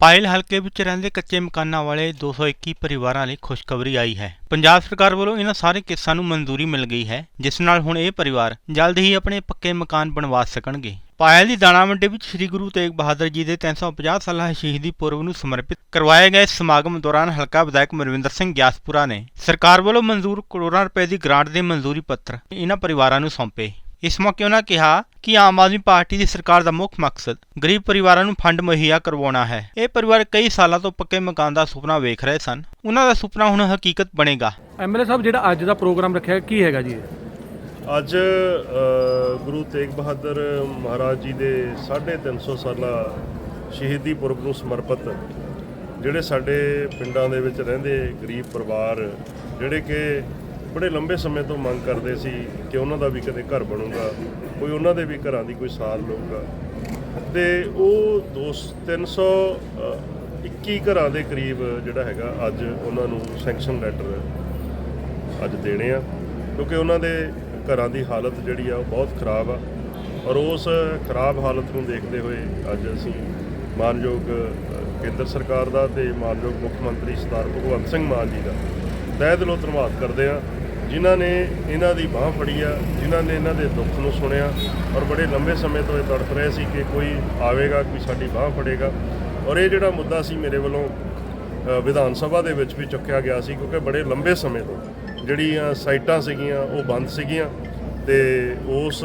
ਪਾਇਲ ਹਲਕੇ ਵਿੱਚ ਰਹਿੰਦੇ ਕੱਚੇ ਮਕਾਨਾਂ ਵਾਲੇ 221 ਪਰਿਵਾਰਾਂ ਲਈ ਖੁਸ਼ਖਬਰੀ ਆਈ ਹੈ। ਪੰਜਾਬ ਸਰਕਾਰ ਵੱਲੋਂ ਇਹਨਾਂ ਸਾਰੇ ਕੇਸਾਂ ਨੂੰ ਮਨਜ਼ੂਰੀ ਮਿਲ ਗਈ ਹੈ, ਜਿਸ ਨਾਲ ਹੁਣ ਇਹ ਪਰਿਵਾਰ ਜਲਦ ਹੀ ਆਪਣੇ ਪੱਕੇ ਮਕਾਨ ਬਣਵਾ ਸਕਣਗੇ। ਪਾਇਲ ਦੀ ਦਾਣਾ ਮੰਡੀ ਵਿੱਚ ਸ੍ਰੀ ਗੁਰੂ ਤੇਗ ਬਹਾਦਰ ਜੀ ਦੇ 350 ਸਾਲਾ ਸ਼ਹੀਦੀ ਪੁਰਬ ਨੂੰ ਸਮਰਪਿਤ ਕਰਵਾਏ ਗਏ ਸਮਾਗਮ ਦੌਰਾਨ ਹਲਕਾ ਵਿਧਾਇਕ ਮਨਵਿੰਦਰ ਸਿੰਘ ਗਿਆਸਪੁਰਾ ਨੇ ਸਰਕਾਰ ਵੱਲੋਂ ਮਨਜ਼ੂਰ ਕਰੋੜਾਂ ਰੁਪਏ ਦੀ ਗ੍ਰਾਂਟ ਦੇ ਮਨਜ਼ੂਰੀ ਪੱਤਰ ਇਹਨਾਂ ਪਰਿਵਾਰਾਂ ਨੂੰ ਸੌਂਪੇ। ਇਸ ਮੌਕੇ ਉਹਨਾਂ ਕਿਹਾ ਕਿ ਆਮ ਆਦਮੀ ਪਾਰਟੀ ਦੀ ਸਰਕਾਰ ਦਾ ਮੁੱਖ ਮਕਸਦ ਗਰੀਬ ਪਰਿਵਾਰਾਂ ਨੂੰ ਫੰਡ ਮੁਹੱਈਆ ਕਰਵਾਉਣਾ ਹੈ। ਇਹ ਪਰਿਵਾਰ ਕਈ ਸਾਲਾਂ ਤੋਂ ਪੱਕੇ ਮਕਾਨ ਦਾ ਸੁਪਨਾ ਵੇਖ ਰਹੇ ਸਨ। ਉਹਨਾਂ ਦਾ ਸੁਪਨਾ ਹੁਣ ਹਕੀਕਤ ਬਣੇਗਾ। ਐਮਐਲਏ ਸਾਹਿਬ ਜਿਹੜਾ ਅੱਜ ਦਾ ਪ੍ਰੋਗਰਾਮ ਰੱਖਿਆ ਕੀ ਹੈਗਾ ਜੀ ਇਹ? ਅੱਜ ਗੁਰੂ ਤੇਗ ਬਹਾਦਰ ਮਹਾਰਾਜ ਜੀ ਦੇ 350 ਸਾਲਾ ਸ਼ਹੀਦੀ ਪੁਰਬ ਨੂੰ ਸਮਰਪਿਤ ਜਿਹੜੇ ਸਾਡੇ ਪਿੰਡਾਂ ਦੇ ਵਿੱਚ ਰਹਿੰਦੇ ਗਰੀਬ ਪਰਿਵਾਰ ਜਿਹੜੇ ਕਿ ਬੜੇ ਲੰਬੇ ਸਮੇਂ ਤੋਂ ਮੰਗ ਕਰਦੇ ਸੀ ਕਿ ਉਹਨਾਂ ਦਾ ਵੀ ਕਦੇ ਘਰ ਬਣੂਗਾ, ਕੋਈ ਉਹਨਾਂ ਦੇ ਵੀ ਘਰਾਂ ਦੀ ਕੋਈ ਸਾਰ ਲਊਗਾ। ਤੇ ਉਹ ਦੋ 321 ਘਰਾਂ ਦੇ ਕਰੀਬ ਜਿਹੜਾ ਹੈਗਾ ਅੱਜ ਉਹਨਾਂ ਨੂੰ ਸੈਂਕਸ਼ਨ ਲੈਟਰ ਅੱਜ ਦੇਣੇ ਆ, ਕਿਉਂਕਿ ਉਹਨਾਂ ਦੇ ਘਰਾਂ ਦੀ ਹਾਲਤ ਜਿਹੜੀ ਆ ਉਹ ਬਹੁਤ ਖਰਾਬ ਆ। ਔਰ ਉਸ ਖਰਾਬ ਹਾਲਤ ਨੂੰ ਦੇਖਦੇ ਹੋਏ ਅੱਜ ਅਸੀਂ ਮਾਨਯੋਗ ਕੇਂਦਰ ਸਰਕਾਰ ਦਾ ਤੇ ਮਾਨਯੋਗ ਮੁੱਖ ਮੰਤਰੀ ਸਰਦਾਰ ਭਗਵੰਤ ਸਿੰਘ ਮਾਨ ਜੀ ਦਾ ਤਹਿ ਦਿਲੋਂ ਧੰਨਵਾਦ ਕਰਦੇ ਆ ਜਿਨ੍ਹਾਂ ਨੇ ਇਹਨਾਂ ਦੀ ਬਾਹ ਫੜੀ ਆ, ਜਿਨ੍ਹਾਂ ਨੇ ਇਹਨਾਂ ਦੇ ਦੁੱਖ ਨੂੰ ਸੁਣਿਆ ਔਰ ਬੜੇ ਲੰਬੇ ਸਮੇਂ ਤੋਂ ਇਹ ਤੜਫ ਰਹੇ ਸੀ ਕਿ ਕੋਈ ਆਵੇਗਾ, ਕੋਈ ਸਾਡੀ ਬਾਹ ਫੜੇਗਾ। ਔਰ ਇਹ ਜਿਹੜਾ ਮੁੱਦਾ ਸੀ ਮੇਰੇ ਵੱਲੋਂ ਵਿਧਾਨ ਸਭਾ ਦੇ ਵਿੱਚ ਵੀ ਚੁੱਕਿਆ ਗਿਆ ਸੀ, ਕਿਉਂਕਿ ਬੜੇ ਲੰਬੇ ਸਮੇਂ ਤੋਂ ਜਿਹੜੀਆਂ ਸਾਈਟਾਂ ਸੀਗੀਆਂ, ਉਹ ਬੰਦ ਸੀਗੀਆਂ ਤੇ ਉਸ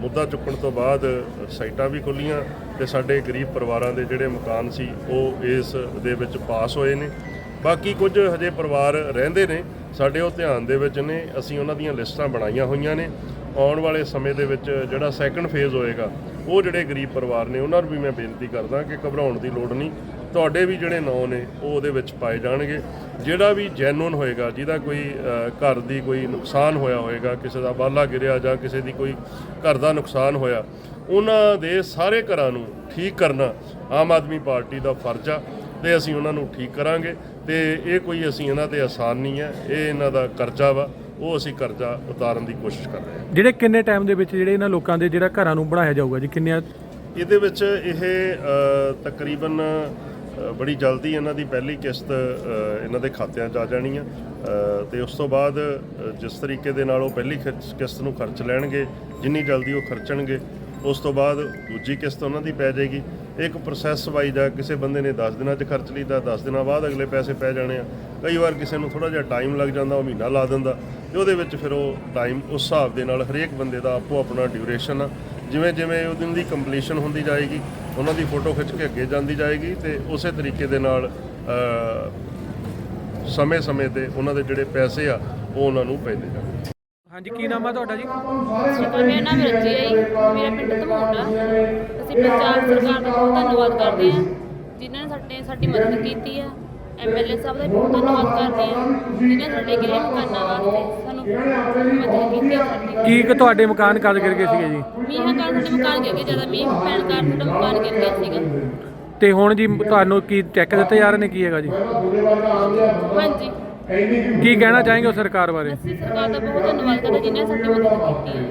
ਮੁੱਦਾ ਚੁੱਕਣ ਤੋਂ ਬਾਅਦ ਸਾਈਟਾਂ ਵੀ ਖੁੱਲੀਆਂ ਤੇ ਸਾਡੇ ਗਰੀਬ ਪਰਿਵਾਰਾਂ ਦੇ ਜਿਹੜੇ ਮਕਾਨ ਸੀ, ਉਹ ਇਸ ਦੇ ਵਿੱਚ ਪਾਸ ਹੋਏ ਨੇ। ਬਾਕੀ ਕੁਝ ਹਜੇ ਪਰਿਵਾਰ ਰਹਿੰਦੇ ਨੇ ਸਾਡੇ ਉਹ ਧਿਆਨ ਦੇ ਵਿੱਚ ਨੇ, ਅਸੀਂ ਉਹਨਾਂ ਦੀਆਂ ਲਿਸਟਾਂ ਬਣਾਈਆਂ ਹੋਈਆਂ ਨੇ। ਆਉਣ ਵਾਲੇ ਸਮੇਂ ਦੇ ਵਿੱਚ ਜਿਹੜਾ ਸੈਕੰਡ ਫੇਜ਼ ਹੋਏਗਾ, ਉਹ ਜਿਹੜੇ ਗਰੀਬ ਪਰਿਵਾਰ ਨੇ, ਉਹਨਾਂ ਨੂੰ ਵੀ ਮੈਂ ਬੇਨਤੀ ਕਰਦਾ ਕਿ ਘਬਰਾਉਣ ਦੀ ਲੋੜ ਨਹੀਂ। ਤੁਹਾਡੇ ਵੀ ਜਿਹੜੇ ਨਾਂ ਨੇ, ਉਹ ਉਹਦੇ ਵਿੱਚ ਪਾਏ ਜਾਣਗੇ। ਜਿਹੜਾ ਵੀ ਜੈਨੂਨ ਹੋਏਗਾ, ਜਿਹਦਾ ਕੋਈ ਘਰ ਦੀ ਕੋਈ ਨੁਕਸਾਨ ਹੋਇਆ ਹੋਏਗਾ, ਕਿਸੇ ਦਾ ਬਾਲਾ ਗਿਰਿਆ ਜਾਂ ਕਿਸੇ ਦੀ ਕੋਈ ਘਰ ਦਾ ਨੁਕਸਾਨ ਹੋਇਆ, ਉਹਨਾਂ ਦੇ ਸਾਰੇ ਘਰਾਂ ਨੂੰ ਠੀਕ ਕਰਨਾ ਆਮ ਆਦਮੀ ਪਾਰਟੀ ਦਾ ਫਰਜ਼ ਆ ਤੇ ਅਸੀਂ ਉਹਨਾਂ ਨੂੰ ਠੀਕ ਕਰਾਂਗੇ। ਤੇ ਇਹ ਕੋਈ ਅਸੀਂ ਇਹਨਾਂ ਤੇ ਆਸਾਨ ਨਹੀਂ ਹੈ ਇਹ ਇਹਨਾਂ ਦਾ ਕਰਜ਼ਾ ਵਾ ਉਹ ਅਸੀਂ ਕਰਜ਼ਾ ਉਤਾਰਨ ਦੀ ਕੋਸ਼ਿਸ਼ ਕਰ ਰਹੇ ਹਾਂ। ਜਿਹੜੇ ਕਿੰਨੇ ਟਾਈਮ ਦੇ ਵਿੱਚ ਜਿਹੜੇ ਇਹਨਾਂ ਲੋਕਾਂ ਦੇ ਜਿਹੜਾ ਘਰਾਂ ਨੂੰ ਬਣਾਇਆ ਜਾਊਗਾ ਜੀ ਕਿੰਨੇ ਇਹਦੇ ਵਿੱਚ ਇਹ ਤਕਰੀਬਨ ਬੜੀ ਜਲਦੀ ਇਹਨਾਂ ਦੀ ਪਹਿਲੀ ਕਿਸ਼ਤ ਇਹਨਾਂ ਦੇ ਖਾਤਿਆਂ 'ਚ ਆ ਜਾਣੀ ਆ। ਤੇ ਉਸ ਤੋਂ ਬਾਅਦ ਜਿਸ ਤਰੀਕੇ ਦੇ ਨਾਲ ਉਹ ਪਹਿਲੀ ਕਿਸ਼ਤ ਨੂੰ ਖਰਚ ਲੈਣਗੇ ਜਿੰਨੀ ਜਲਦੀ ਉਹ ਖਰਚਣਗੇ ਉਸ ਤੋਂ ਬਾਅਦ ਦੂਜੀ ਕਿਸ਼ਤ ਉਹਨਾਂ ਦੀ ਪੈ ਜਾਏਗੀ। ਇੱਕ ਪ੍ਰੋਸੈਸ ਵਾਈਜ਼ ਆ ਕਿਸੇ ਬੰਦੇ ਨੇ 10 ਦਿਨਾਂ 'ਚ ਖਰਚ ਲਈ ਤਾਂ 10 ਦਿਨਾਂ ਬਾਅਦ ਅਗਲੇ ਪੈਸੇ ਪੈ ਜਾਣੇ ਆ। ਕਈ ਵਾਰ ਕਿਸੇ ਨੂੰ ਥੋੜਾ ਜਿਹਾ ਟਾਈਮ ਲੱਗ ਜਾਂਦਾ, ਉਹ ਮਹੀਨਾ ਲਾ ਦਿੰਦਾ। ਤੇ ਉਹਦੇ ਵਿੱਚ ਫਿਰ ਉਹ ਟਾਈਮ ਉਸ ਹਿਸਾਬ ਦੇ ਨਾਲ ਹਰੇਕ ਬੰਦੇ ਦਾ ਆਪੋ ਆਪਣਾ ਡਿਊਰੇਸ਼ਨ ਆ। ਜਿਵੇਂ ਜਿਵੇਂ ਉਹ ਦਿਨ ਦੀ ਕੰਪਲੀਸ਼ਨ ਹੁੰਦੀ ਜਾਏਗੀ, ਉਹਨਾਂ ਦੀ ਫੋਟੋ ਖਿੱਚ ਕੇ ਅੱਗੇ ਜਾਂਦੀ ਜਾਏਗੀ ਤੇ ਉਸੇ ਤਰੀਕੇ ਦੇ ਨਾਲ ਸਮੇਂ-ਸਮੇਂ ਤੇ ਉਹਨਾਂ ਦੇ ਜਿਹੜੇ ਪੈਸੇ ਆ, ਉਹ ਉਹਨਾਂ ਨੂੰ ਪੈਂਦੇ ਜਾਣਗੇ। ਹਾਂਜੀ ਕੀ ਨਾਮ ਆ ਤੁਹਾਡਾ ਜੀ? ਸ਼ੁਕਰ ਮੇਰਾ ਨਾਮ ਰਜੀ ਹੈ ਜੀ। ਮੇਰਾ ਪਿੰਡ ਧਮੋੜਾ ਅਸੀਂ ਪੰਜਾਬ ਸਰਕਾਰ ਦਾ ਬਹੁਤ ਧੰਨਵਾਦ ਕਰਦੇ ਹਾਂ। ਜਿਨ੍ਹਾਂ ਨੇ ਸਾਡੇ ਸਾਡੀ ਮਦਦ ਕੀਤੀ ਹੈ ਐਮਐਲਏ ਸਾਹਿਬ ਦਾ ਵੀ ਬਹੁਤ ਧੰਨਵਾਦ ਕਰਦੇ ਹਾਂ। ਜਿਨ੍ਹਾਂ ਨੇ ਸਾਡੇ ਗਿਲੇ ਮਕਾਨਾਂ ਵਾਸਤੇ। ਸਾਨੂੰ ਮਦਦ ਕੀਤੀ ਹੈ ਸਾਡੀ। ਕੀ ਕਿ ਤੁਹਾਡੇ ਮਕਾਨ ਕਦ ਗਿਰ ਗਏ ਸੀਗੇ ਜੀ? ਮੀਂਹਾਂ ਕਾਰਨ ਸਾਡੇ ਮਕਾਨ ਗਿਰ ਗਏ। ਜ਼ਿਆਦਾ ਮੀਂਹ ਪੈਣ ਕਾਰਨ ਸਾਡਾ ਮਕਾਨ ਗਿਰ ਗਿਆ ਸੀਗਾ। ਤੇ ਹੁਣ ਜੀ ਤੁਹਾਨੂੰ ਕੀ ਚੈੱਕ ਦਿੱਤੇ ਜਾ ਰਹੇ ਨੇ? ਕੀ ਹੈਗਾ ਜੀ? ਹਾਂਜੀ। ਕੀ ਕਹਿਣਾ ਚਾहेंगे ਸਰਕਾਰ ਬਾਰੇ? ਅਸੀਂ ਸਰਕਾਰ ਦਾ ਬਹੁਤ ਧੰਨਵਾਦ ਕਰਦੇ ਜਿਨ੍ਹਾਂ ਨੇ ਸਾਡੀ ਮਦਦ ਕੀਤੀ ਹੈ।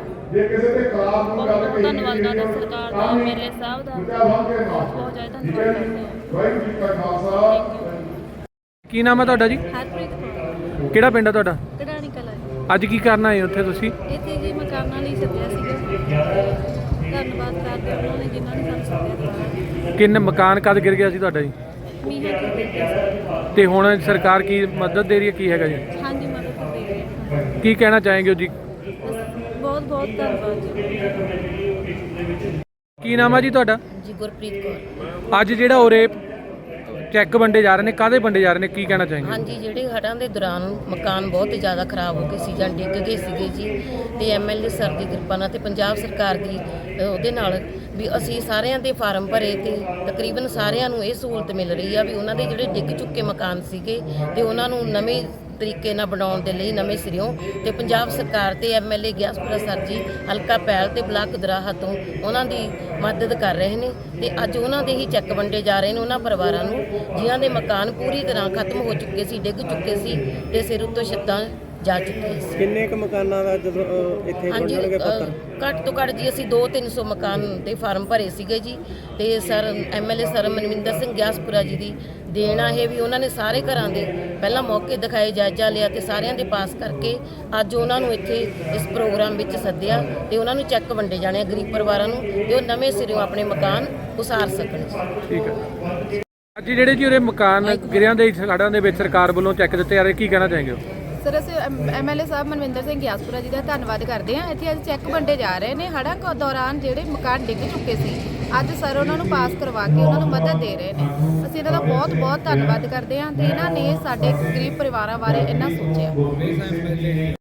ਬਹੁਤ ਬਹੁਤ ਧੰਨਵਾਦ ਕਰਦੇ ਹਾਂ ਸਰਕਾਰ ਦਾ ਐਮਐਲਏ ਸਾਹਿਬ ਦਾ ਬਹੁਤ ਬਹੁਤ ਜ਼ਿਆਦਾ ਧੰਨਵਾਦ ਕਰਦੇ ਹਾਂ। ਕੀ ਨਾਮ ਆ ਤੁਹਾਡਾ ਜੀ? ਹਰਪ੍ਰੀਤ ਕੌਰ। ਕਿਹੜਾ ਪਿੰਡ ਆ ਤੁਹਾਡਾ? ਕਢਾਣੀ ਕਲਾ ਅੱਜ ਕੀ ਕਰਨਾ ਹੈ ਉੱਥੇ ਤੁਸੀਂ? ਇੱਥੇ ਜੀ ਮਕਾਨਾਂ ਲਈ ਸੱਦਿਆ ਸੀਗਾ। ਧੰਨਵਾਦ ਕਰਦੇ ਹਾਂ ਉਹਨਾਂ ਨੇ ਜਿਨ੍ਹਾਂ ਨੇ ਸਾਨੂੰ ਸੱਦਿਆ। ਕਿੰਨੇ ਮਕਾਨ ਕਦ ਗਿਰ ਗਿਆ ਸੀ ਤੁਹਾਡਾ ਜੀ? ਮੀਹਾਂ ਕੀ ਦਿੱਤੇ ਤੇ ਹੁਣ ਸਰਕਾਰ ਕੀ ਮਦਦ ਦੇ ਰਹੀ ਹੈ ਕੀ ਹੈਗਾ ਜੀ? ਹਾਂਜੀ ਮਦਦ ਦੇ ਰਹੇ ਹਾਂ। ਕੀ ਕਹਿਣਾ ਚਾहेंगे ਜੀ? ਬਹੁਤ ਬਹੁਤ ਧੰਨਵਾਦ ਜੀ। ਕੀ ਨਾਮ ਆ ਜੀ ਤੁਹਾਡਾ? ਜੀ ਗੁਰਪ੍ਰੀਤ ਕੌਰ। ਅੱਜ ਜਿਹੜਾ ਉਰੇ ਚੈੱਕ ਵੰਡੇ ਜਾ ਰਹੇ ਨੇ ਕਾਦੇ ਵੰਡੇ ਜਾ ਰਹੇ ਨੇ ਕੀ ਕਹਿਣਾ ਚਾहेंगे ਹਾਂਜੀ ਜਿਹੜੇ ਹੜ੍ਹਾਂ ਦੇ ਦੌਰਾਨ ਮਕਾਨ ਬਹੁਤ ਹੀ ਜ਼ਿਆਦਾ ਖਰਾਬ ਹੋ ਗਏ ਸੀ ਜਾਂ ਡਿੱਗ ਗਏ ਸੀਗੇ ਜੀ ਤੇ ਐਮਐਲਏ ਸਰ ਦੀ ਕਿਰਪਾ ਨਾਲ ਤੇ ਪੰਜਾਬ ਸਰਕਾਰ ਦੀ ਅ, ਉਹਦੇ ਨਾਲ ਵੀ ਅਸੀਂ ਸਾਰਿਆਂ ਦੇ ਫਾਰਮ ਭਰੇ ਤੇ ਤਕਰੀਬਨ ਸਾਰਿਆਂ ਨੂੰ ਇਹ ਸਹੂਲਤ ਮਿਲ ਰਹੀ ਆ ਵੀ ਉਹਨਾਂ ਦੇ ਜਿਹੜੇ ਡਿੱਗ ਚੁੱਕੇ ਮਕਾਨ ਸੀਗੇ ਤੇ ਉਹਨਾਂ ਨੂੰ ਨਵੇਂ ਤਰੀਕੇ ਨਾਲ ਬਣਾਉਣ ਦੇ ਲਈ ਨਵੇਂ ਸਿਰਿਓਂ ਤੇ ਪੰਜਾਬ ਸਰਕਾਰ ਤੇ ਐਮਐਲਏ ਗਿਆਸਪੁਰਾ ਸਰ ਜੀ, ਹਲਕਾ ਪੈਲ ਤੇ ਬਲਾਕ ਦਰਾਹਾ ਤੋਂ ਉਹਨਾਂ ਦੀ ਮਦਦ ਕਰ ਰਹੇ ਨੇ ਤੇ ਅੱਜ ਉਹਨਾਂ ਦੇ ਹੀ ਚੈੱਕ ਵੰਡੇ ਜਾ ਰਹੇ ਨੇ ਉਹਨਾਂ ਪਰਿਵਾਰਾਂ ਨੂੰ, ਜਿਨ੍ਹਾਂ ਦੇ ਮਕਾਨ ਪੂਰੀ ਤਰ੍ਹਾਂ ਖਤਮ ਹੋ ਚੁੱਕੇ ਸੀ, ਡਿੱਗ ਚੁੱਕੇ ਸੀ ਤੇ ਸਿਰ ਉੱਤੋਂ ਛੱਤਾਂ ਜਾ ਚੁੱਕੇ ਸੀ। ਕਿੰਨੇ ਕ ਮਕਾਨਾਂ ਦਾ ਜਦੋਂ ਇੱਥੇ ਹਾਂਜੀ ਅ, ਪੱਤਰ ਘੱਟ ਤੋਂ ਘੱਟ ਜੀ ਅਸੀਂ 2-300 ਮਕਾਨ ਦੇ ਫਾਰਮ ਭਰੇ ਸੀਗੇ ਜੀ। ਤੇ sir MLA sir Manvinder Singh Gyaspura ji ਦੀ ਦੇਣਾ ਇਹ ਵੀ ਉਹਨਾਂ ਨੇ ਸਾਰੇ ਘਰਾਂ ਦੇ ਪਹਿਲਾਂ ਮੌਕੇ ਦਿਖਾਏ ਜਾਇਜ਼ਾ ਲਿਆ ਤੇ ਸਾਰਿਆਂ ਦੇ ਪਾਸ ਕਰਕੇ ਅੱਜ ਉਹਨਾਂ ਨੂੰ ਇੱਥੇ ਇਸ ਪ੍ਰੋਗਰਾਮ ਵਿੱਚ ਸੱਦਿਆ ਤੇ ਉਹਨਾਂ ਨੂੰ ਚੈੱਕ ਵੰਡੇ ਜਾਣੇ ਆ ਗਰੀਬ ਪਰਿਵਾਰਾਂ ਨੂੰ ਤੇ ਉਹ ਨਵੇਂ ਸਿਰੋਂ ਆਪਣੇ ਮਕਾਨ ਉਸਾਰ ਸਕਣ ਜੀ। ਠੀਕ ਹੈ। ਅੱਜ ਜਿਹੜੇ ਜੀ ਉਰੇ ਮਕਾਨ ਗਿਰਿਆਂ ਦੇ ਸੜਾਂ ਦੇ ਵਿੱਚ ਸਰਕਾਰ ਵੱਲੋਂ ਚੈੱਕ ਦਿੱਤੇ ਜਾ ਰਹੇ ਕੀ ਕਹਿਣਾ ਹੋ ਸਰ, ਅਸੀਂ ਐਮਐਲਏ ਸਾਹਿਬ ਮਨਵਿੰਦਰ ਸਿੰਘ ਗਿਆਸਪੁਰਾ ਜੀ ਦਾ ਧੰਨਵਾਦ ਕਰਦੇ ਹਾਂ। ਇੱਥੇ ਅੱਜ ਚੈੱਕ ਵੰਡੇ ਜਾ ਰਹੇ ਨੇ। ਹੜ੍ਹਾਂ ਕੋ ਦੌਰਾਨ ਜਿਹੜੇ ਮਕਾਨ ਡਿੱਗ ਚੁੱਕੇ ਸੀ, ਅੱਜ ਸਰ ਉਹਨਾਂ ਨੂੰ ਪਾਸ ਕਰਵਾ ਕੇ ਉਹਨਾਂ ਨੂੰ ਮਦਦ ਦੇ ਰਹੇ ਨੇ। ਅਸੀਂ ਇਹਨਾਂ ਦਾ ਬਹੁਤ ਬਹੁਤ ਧੰਨਵਾਦ ਕਰਦੇ ਹਾਂ ਤੇ ਇਹਨਾਂ ਨੇ ਸਾਡੇ ਗਰੀਬ ਪਰਿਵਾਰਾਂ ਬਾਰੇ ਇੰਨਾ ਸੋਚਿਆ।